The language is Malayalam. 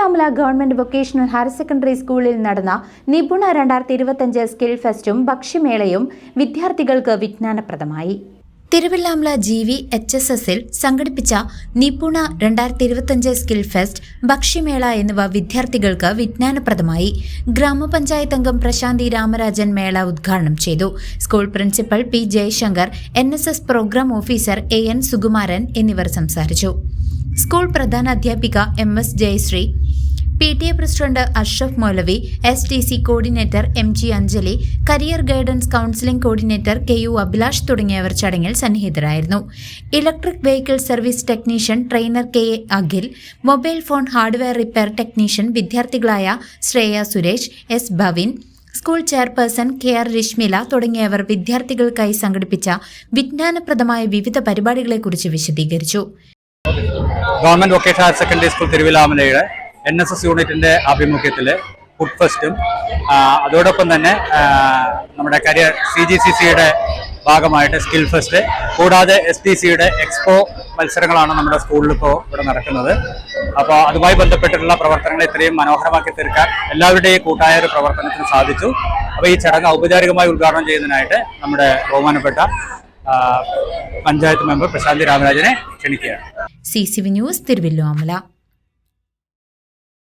Thiruvallamala government vocational higher secondary സ്കൂളിൽ നടന്ന നിപുണ രണ്ടായിരത്തി ഇരുപത്തഞ്ച് സ്കിൽ ഫെസ്റ്റും ഭക്ഷ്യമേളയും വിദ്യാർത്ഥികൾക്ക് വിജ്ഞാനപ്രദമായി. Thiruvallamala G V H S എസിൽ സംഘടിപ്പിച്ച നിപുണ രണ്ടായിരത്തി ഇരുപത്തഞ്ച് സ്കിൽ ഫെസ്റ്റ് ഭക്ഷ്യമേള എന്നിവ വിദ്യാർത്ഥികൾക്ക് വിജ്ഞാനപ്രദമായി. ഗ്രാമപഞ്ചായത്ത് അംഗം പ്രശാന്തി രാമരാജൻ മേള ഉദ്ഘാടനം ചെയ്തു. School principal P Jayasankar N programme officer A N Sukumaran എന്നിവർ സംസാരിച്ചു. സ്കൂൾ പ്രധാന അധ്യാപിക M S Jayasree P T A president Ashraf Moulavi S T C coordinator M G Anjali career guidance counselling coordinator K U Abhilash തുടങ്ങിയവർ ചടങ്ങിൽ സന്നിഹിതരായിരുന്നു. Electric vehicle service technician trainer K A Akhil mobile phone hardware repair technician വിദ്യാർത്ഥികളായ Shreya Suresh S Bhavin school chairperson K R Reshmila തുടങ്ങിയവർ വിദ്യാർത്ഥികൾക്കായി സംഘടിപ്പിച്ച വിജ്ഞാനപ്രദമായ വിവിധ പരിപാടികളെക്കുറിച്ച് വിശദീകരിച്ചു. ഗവൺമെന്റ് വൊക്കേഷണൽ സെക്കൻഡറി സ്കൂൾ തിരുവിലാമലയുടെ എൻ എസ് എസ് യൂണിറ്റിന്റെ ആഭിമുഖ്യത്തിൽ ഫുഡ് ഫെസ്റ്റും അതോടൊപ്പം തന്നെ നമ്മുടെ കരിയർ സി ജി സി സിയുടെ ഭാഗമായിട്ട് സ്കിൽ ഫെസ്റ്റ് കൂടാതെ എസ് ടി സിയുടെ എക്സ്പോ മത്സരങ്ങളാണ് നമ്മുടെ സ്കൂളിൽ ഇപ്പോൾ ഇവിടെ നടക്കുന്നത്. അപ്പോൾ അതുമായി ബന്ധപ്പെട്ടിട്ടുള്ള പ്രവർത്തനങ്ങളെ ഇത്രയും മനോഹരമാക്കി തീർക്കാൻ എല്ലാവരുടെയും കൂട്ടായ ഒരു പ്രവർത്തനത്തിന് സാധിച്ചു. അപ്പോൾ ഈ ചടങ്ങ് ഔപചാരികമായി ഉദ്ഘാടനം ചെയ്യുന്നതിനായിട്ട് നമ്മുടെ ബഹുമാനപ്പെട്ട പഞ്ചായത്ത് മെമ്പർ പ്രശാന്തി രാമരാജനെ ക്ഷണിക്കുകയാണ്. C C V news Thiruvallomala